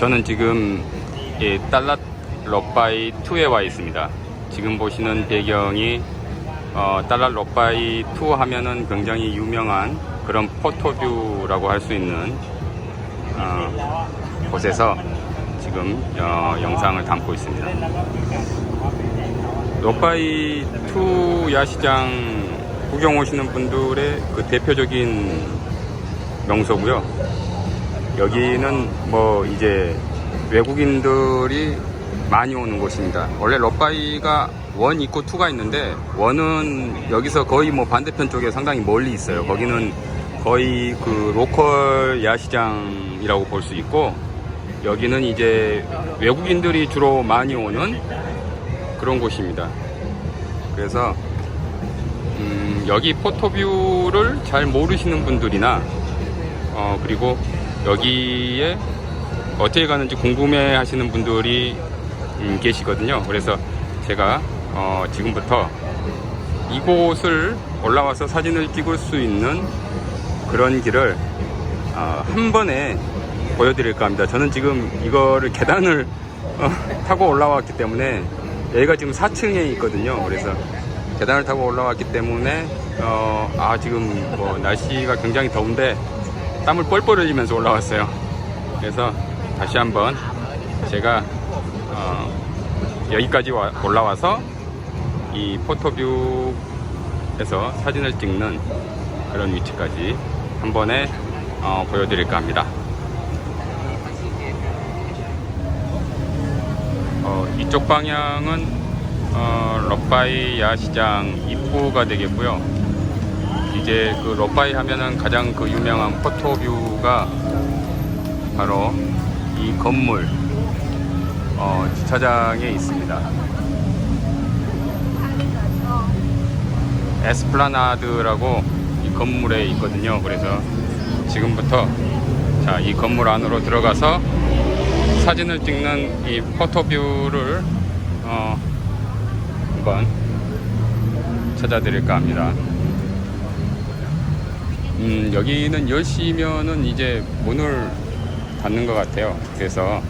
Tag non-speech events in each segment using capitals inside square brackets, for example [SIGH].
저는 지금 이 달랏 러바이 2에 와 있습니다. 지금 보시는 배경이 어, 달랏 러바이 2 하면은 굉장히 유명한 그런 포토뷰라고 할 수 있는 어, 곳에서 지금 어, 영상을 담고 있습니다. 러바이 2 야시장 구경 오시는 분들의 그 대표적인 명소고요. 여기는 뭐 이제 외국인들이 많이 오는 곳입니다. 원래 러바이가 원 있고 투가 있는데 원은 여기서 거의 뭐 반대편 쪽에 상당히 멀리 있어요. 거기는 거의 그 로컬 야시장이라고 볼 수 있고 여기는 이제 외국인들이 주로 많이 오는 그런 곳입니다. 그래서 음, 여기 포토뷰를 잘 모르시는 분들이나 어, 그리고 여기에 어떻게 가는지 궁금해 하시는 분들이 음, 계시거든요. 그래서 제가 어, 지금부터 이곳을 올라와서 사진을 찍을 수 있는 그런 길을 어, 한 번에 보여드릴까 합니다. 저는 지금 이거를 계단을 어, [LAUGHS] 타고 올라왔기 때문에 여기가 지금 4층에 있거든요. 그래서 계단을 타고 올라왔기 때문에 어, 아 지금 뭐 날씨가 굉장히 더운데 땀을 뻘뻘 흘리면서 올라왔어요. 그래서 다시 한번 제가 어, 여기까지 와- 올라와서 이 포토뷰에서 사진을 찍는 그런 위치까지 한 번에 어, 보여드릴까 합니다. 어, 이쪽 방향은 어, 러바이 야 시장 입구가 되겠고요. 이제 그 러바이 하면은 가장 그 유명한 포토뷰가 바로 이 건물 어, 주차장에 있습니다. 에스플라나드라고 이 건물에 있거든요. 그래서 지금부터 자, 이 건물 안으로 들어가서 사진을 찍는 이 포토뷰를 어, 한번 찾아드릴까 합니다. 음, 여기는 10시면은 이제 문을 닫는 것 같아요. 그래서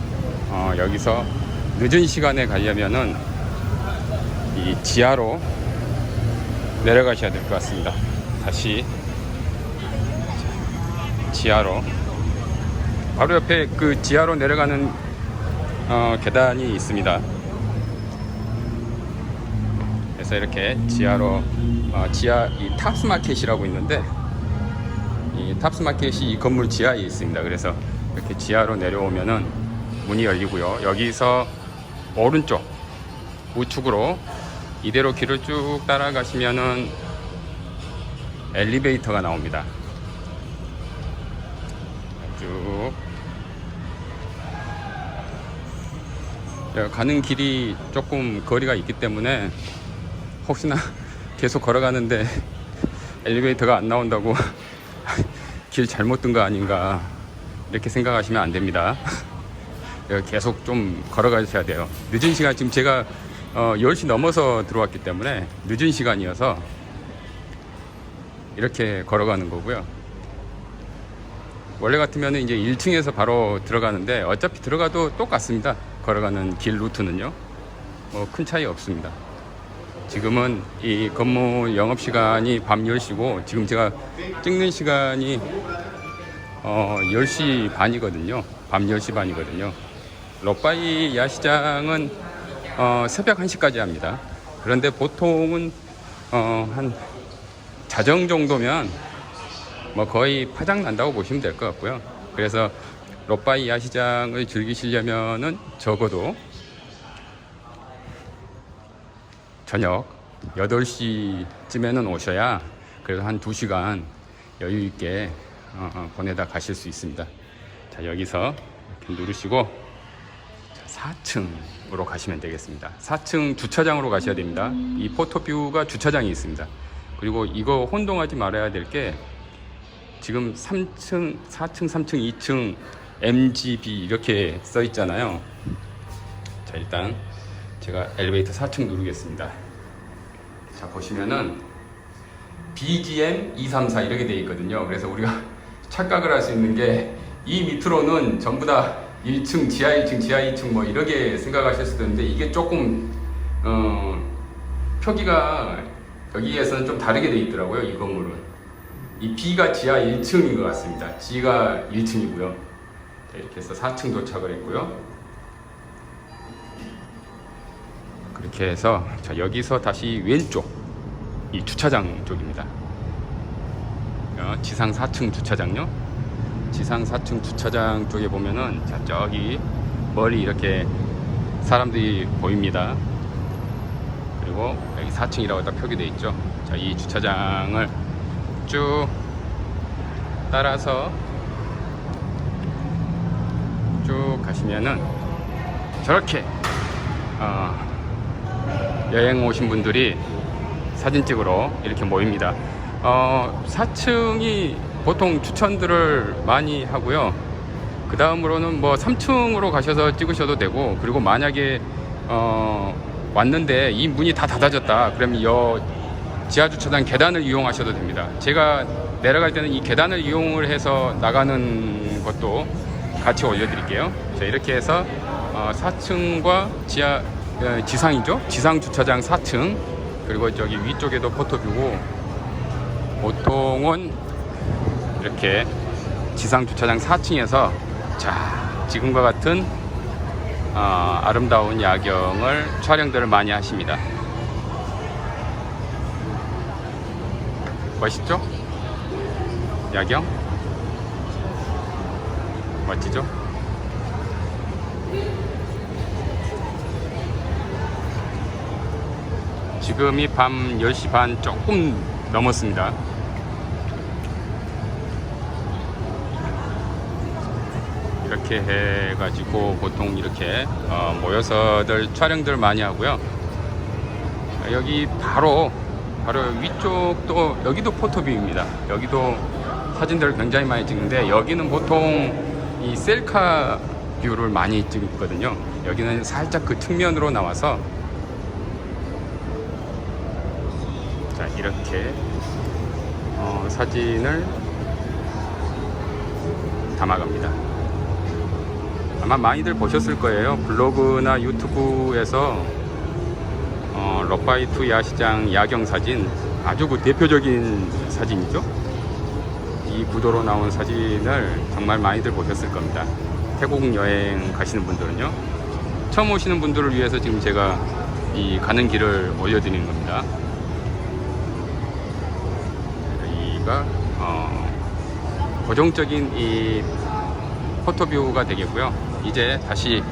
어, 여기서 늦은 시간에 가려면은 이 지하로 내려가셔야 될 것 같습니다. 다시 지하로 바로 옆에 그 지하로 내려가는 어, 계단이 있습니다. 그래서 이렇게 지하로 어, 지하 이 탑스마켓이라고 있는데 이 탑스마켓이 이 건물 지하에 있습니다. 그래서 이렇게 지하로 내려오면은 문이 열리고요. 여기서 오른쪽 우측으로 이대로 길을 쭉 따라가시면은 엘리베이터가 나옵니다. 쭉 야, 가는 길이 조금 거리가 있기 때문에 혹시나 [LAUGHS] 계속 걸어가는데 [LAUGHS] 엘리베이터가 안 나온다고 길 잘못 든 거 아닌가 이렇게 생각하시면 안 됩니다. [LAUGHS] 계속 좀 걸어가셔야 돼요. 늦은 시간 지금 제가 어, 10시 넘어서 들어왔기 때문에 늦은 시간이어서 이렇게 걸어가는 거고요. 원래 같으면 이제 1층에서 바로 들어가는데 어차피 들어가도 똑같습니다. 걸어가는 길 루트는요. 뭐 큰 차이 없습니다. 지금은 이 건물 영업 시간이 밤 10시고 지금 제가 찍는 시간이 어 10시 반이거든요. 밤 10시 반이거든요. 러바이 야시장은 어 새벽 1시까지 합니다. 그런데 보통은 어 한 자정 정도면 뭐 거의 파장 난다고 보시면 될 것 같고요. 그래서 러바이 야시장을 즐기시려면은 적어도 저녁 8시쯤에는 오셔야 그래도 한 2시간 여유 있게 어, 어, 보내다 가실 수 있습니다. 자, 여기서 이렇게 누르시고 자, 4층으로 가시면 되겠습니다. 4층 주차장으로 가셔야 됩니다. 이 포토뷰가 주차장이 있습니다. 그리고 이거 혼동하지 말아야 될 게 지금 3층, 4층, 3층, 2층 MGB 이렇게 써 있잖아요. 자, 일단 제가 엘리베이터 4층 누르겠습니다. 자, 보시면은 BGM 234 이렇게 돼 있거든요. 그래서 우리가 [LAUGHS] 착각을 할 수 있는 게 이 밑으로는 전부 다 1층, 지하 1층, 지하 2층 뭐 이렇게 생각하실 수도 있는데 이게 조금 어, 표기가 여기에서는 좀 다르게 돼 있더라고요. 이 건물은. 이 B가 지하 1층인 것 같습니다. G가 1층이고요. 이렇게 해서 4층 도착을 했고요. 그렇게 해서 자, 여기서 다시 왼쪽 이 주차장 쪽입니다. 어, 지상 4층 주차장요. 지상 4층 주차장 쪽에 보면은 자, 저기 멀리 이렇게 사람들이 보입니다. 그리고 여기 4층이라고 딱 표기되어 있죠. 자, 이 주차장을 쭉 따라서 쭉 가시면은 저렇게 어, 여행 오신 분들이 사진 찍으러 이렇게 모입니다. 어, 4층이 보통 추천들을 많이 하고요. 그 다음으로는 뭐 3층으로 가셔서 찍으셔도 되고, 그리고 만약에 어, 왔는데 이 문이 다 닫아졌다. 그러면 여 지하 주차장 계단을 이용하셔도 됩니다. 제가 내려갈 때는 이 계단을 이용을 해서 나가는 것도 같이 올려드릴게요. 자, 이렇게 해서 어, 4층과 지하 어, 지상이죠. 지상 주차장 4층 그리고 저기 위쪽에도 포토뷰고 보통은 이렇게 지상 주차장 4층에서 자 지금과 같은 어, 아름다운 야경을 촬영들을 많이 하십니다. 멋있죠? 야경? 멋지죠? 지금이 밤 10시 반 조금 넘었습니다. 이렇게 해가지고 보통 이렇게 어, 모여서들 촬영들 많이 하고요. 여기 바로 바로 위쪽도 여기도 포토뷰입니다. 여기도 사진들을 굉장히 많이 찍는데 여기는 보통 이 셀카 뷰를 많이 찍거든요. 여기는 살짝 그 측면으로 나와서 이렇게 어, 사진을 담아갑니다. 아마 많이들 보셨을 거예요. 블로그나 유튜브에서 어, 럭바이투 야시장 야경 사진 아주 그 대표적인 사진이죠. 이 구도로 나온 사진을 정말 많이들 보셨을 겁니다. 태국 여행 가시는 분들은요. 처음 오시는 분들을 위해서 지금 제가 이 가는 길을 올려드리는 겁니다. 여기가 어, 고정적인 이 포토뷰가 되겠고요. 이제 다시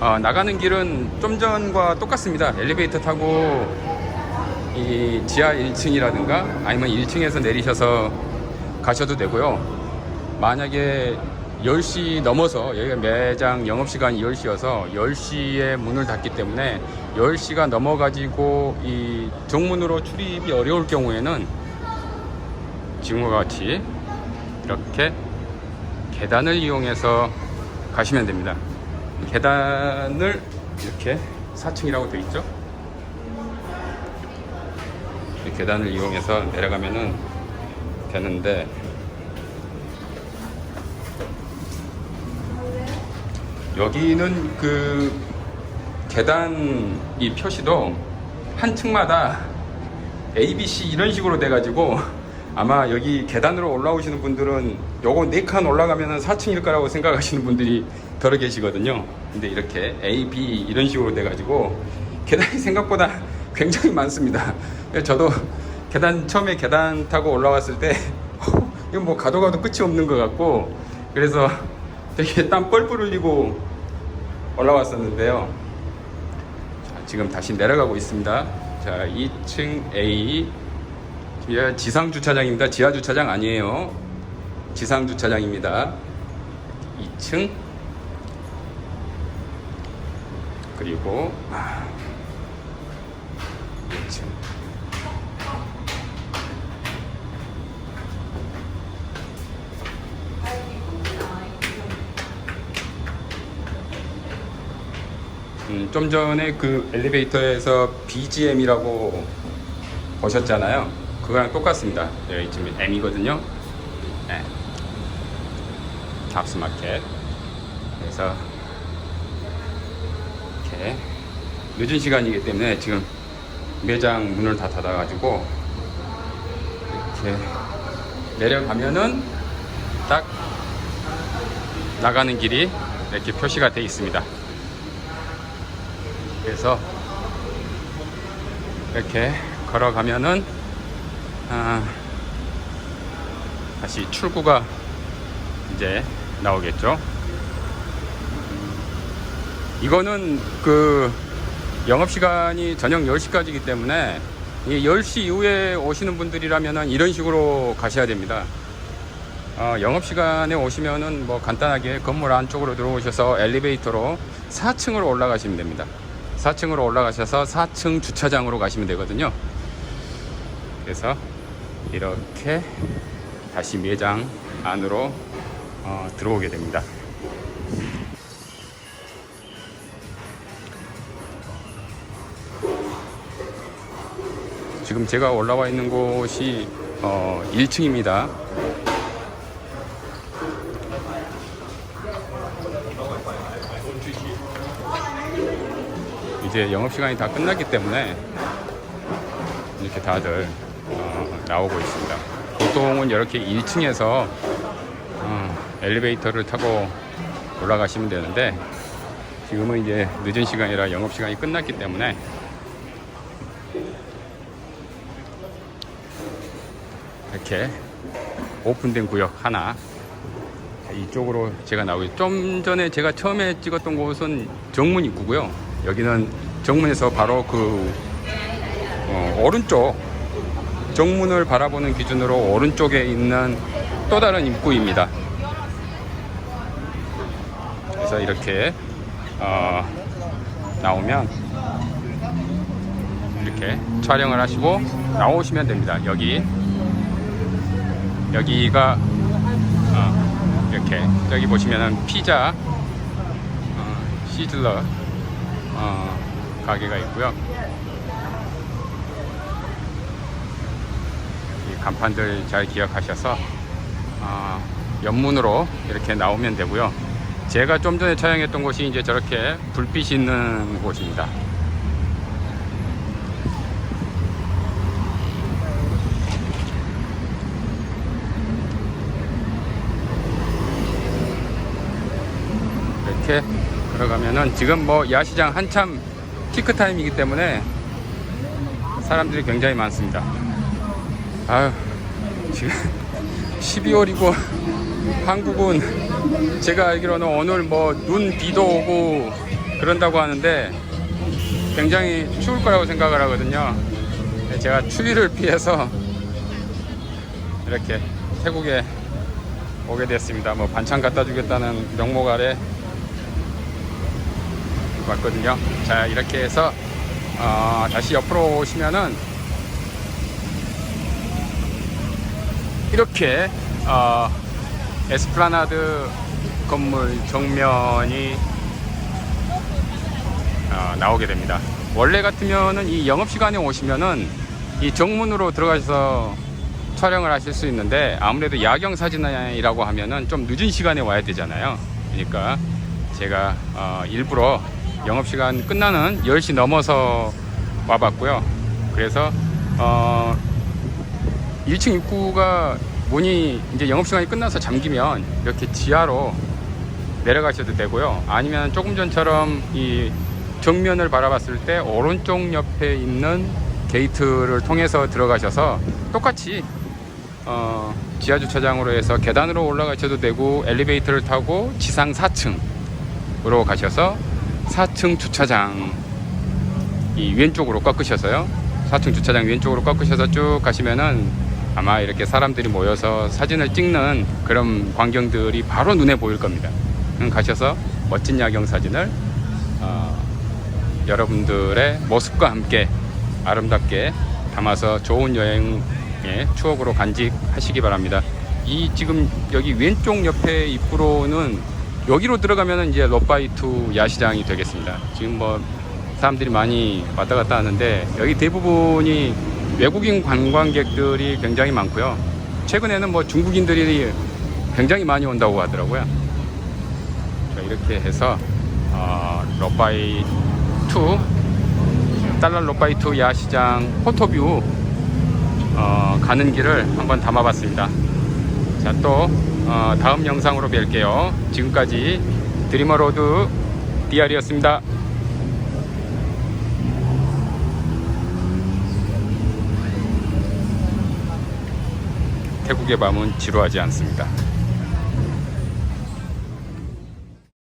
어, 나가는 길은 좀 전과 똑같습니다. 엘리베이터 타고 이 지하 1층이라든가 아니면 1층에서 내리셔서 가셔도 되고요. 만약에 10시 넘어서 여기가 매장 영업시간이 10시여서 10시에 문을 닫기 때문에 10시가 넘어가지고 이 정문으로 출입이 어려울 경우에는 지금과 같이 이렇게 계단을 이용해서 가시면 됩니다. 계단을 이렇게 4층이라고 되어 있죠. 이 계단을 이용해서 내려가면은 되는데 여기는 그 계단 이 표시도 한 층마다 A, B, C 이런 식으로 돼가지고 아마 여기 계단으로 올라오시는 분들은 요거 네 칸 올라가면은 4층일 거라고 생각하시는 분들이 덜어 계시거든요. 근데 이렇게 A, B 이런 식으로 돼가지고 계단이 생각보다 [LAUGHS] 굉장히 많습니다. 저도 계단 처음에 계단 타고 올라왔을 때 [LAUGHS] 이거 뭐 가도 가도 끝이 없는 것 같고 그래서 되게 땀 뻘뻘 흘리고 올라왔었는데요. 자, 지금 다시 내려가고 있습니다. 자, 2층 A 예, 지상 주차장입니다. 지하 주차장 아니에요. 지상 주차장입니다. 2층 그리고 아, 2층 음, 좀 전에 그 엘리베이터에서 BGM이라고 보셨잖아요. 그거랑 똑같습니다. 여기 지금 M이거든요. 네. 탑스마켓. 그래서 이렇게 늦은 시간이기 때문에 지금 매장 문을 다 닫아가지고 이렇게 내려가면은 딱 나가는 길이 이렇게 표시가 되어 있습니다. 그래서 이렇게 걸어가면은 아, 다시 출구가 이제 나오겠죠. 이거는 그 영업시간이 저녁 10시까지이기 때문에 이 10시 이후에 오시는 분들이라면 이런 식으로 가셔야 됩니다. 어, 영업시간에 오시면은 뭐 간단하게 건물 안쪽으로 들어오셔서 엘리베이터로 4층으로 올라가시면 됩니다. 4층으로 올라가셔서 4층 주차장으로 가시면 되거든요. 그래서 이렇게 다시 매장 안으로 어, 들어오게 됩니다. 지금 제가 올라와 있는 곳이 어, 1층입니다. 이제 영업 시간이 다 끝났기 때문에 이렇게 다들 어, 나오고 있습니다. 보통은 이렇게 1층에서 어, 엘리베이터를 타고 올라가시면 되는데 지금은 이제 늦은 시간이라 영업 시간이 끝났기 때문에 이렇게 오픈된 구역 하나 이쪽으로 제가 나오고 좀 전에 제가 처음에 찍었던 곳은 정문 입구고요. 여기는 정문에서 바로 그 어, 오른쪽 정문을 바라보는 기준으로 오른쪽에 있는 또 다른 입구입니다. 그래서 이렇게 어, 나오면 이렇게 촬영을 하시고 나오시면 됩니다. 여기 여기가 어, 이렇게 여기 보시면은 피자 어, 시즐러 어, 가게가 있고요. 간판들 잘 기억하셔서 어, 옆문으로 이렇게 나오면 되고요. 제가 좀 전에 촬영했던 곳이 이제 저렇게 불빛이 있는 곳입니다. 이렇게 걸어가면은 지금 뭐 야시장 한참 피크 타임이기 때문에 사람들이 굉장히 많습니다. 아유, 지금 12월이고 한국은 제가 알기로는 오늘 뭐 눈 비도 오고 그런다고 하는데 굉장히 추울 거라고 생각을 하거든요. 제가 추위를 피해서 이렇게 태국에 오게 됐습니다. 뭐 반찬 갖다 주겠다는 명목 아래 왔거든요. 자 이렇게 해서 어, 다시 옆으로 오시면은 이렇게 어, 에스플라나드 건물 정면이 어, 나오게 됩니다. 원래 같으면은 이 영업 시간에 오시면은 이 정문으로 들어가셔서 촬영을 하실 수 있는데 아무래도 야경 사진이라고 하면은 좀 늦은 시간에 와야 되잖아요. 그러니까 제가 어, 일부러 영업시간 끝나는 10시 넘어서 와봤고요. 그래서 어 1층 입구가 문이 이제 영업시간이 끝나서 잠기면 이렇게 지하로 내려가셔도 되고요. 아니면 조금 전처럼 이 정면을 바라봤을 때 오른쪽 옆에 있는 게이트를 통해서 들어가셔서 똑같이 어, 지하 주차장으로 해서 계단으로 올라가셔도 되고 엘리베이터를 타고 지상 4층으로 가셔서 4층 주차장 이 왼쪽으로 꺾으셔서요. 4층 주차장 왼쪽으로 꺾으셔서 쭉 가시면은 아마 이렇게 사람들이 모여서 사진을 찍는 그런 광경들이 바로 눈에 보일 겁니다. 음, 가셔서 멋진 야경 사진을 어, 여러분들의 모습과 함께 아름답게 담아서 좋은 여행의 추억으로 간직하시기 바랍니다. 이 지금 여기 왼쪽 옆에 입구로는 여기로 들어가면 이제 로바이투 야시장이 되겠습니다. 지금 뭐 사람들이 많이 왔다 갔다 하는데 여기 대부분이 외국인 관광객들이 굉장히 많고요. 최근에는 뭐 중국인들이 굉장히 많이 온다고 하더라고요. 자, 이렇게 해서 어, 러바이 2 달러 러바이 2 야시장 포토뷰 어, 가는 길을 한번 담아봤습니다. 자, 또 어, 다음 영상으로 뵐게요. 지금까지 드리머로드 디알이었습니다. 태국의 밤은 지루하지 않습니다.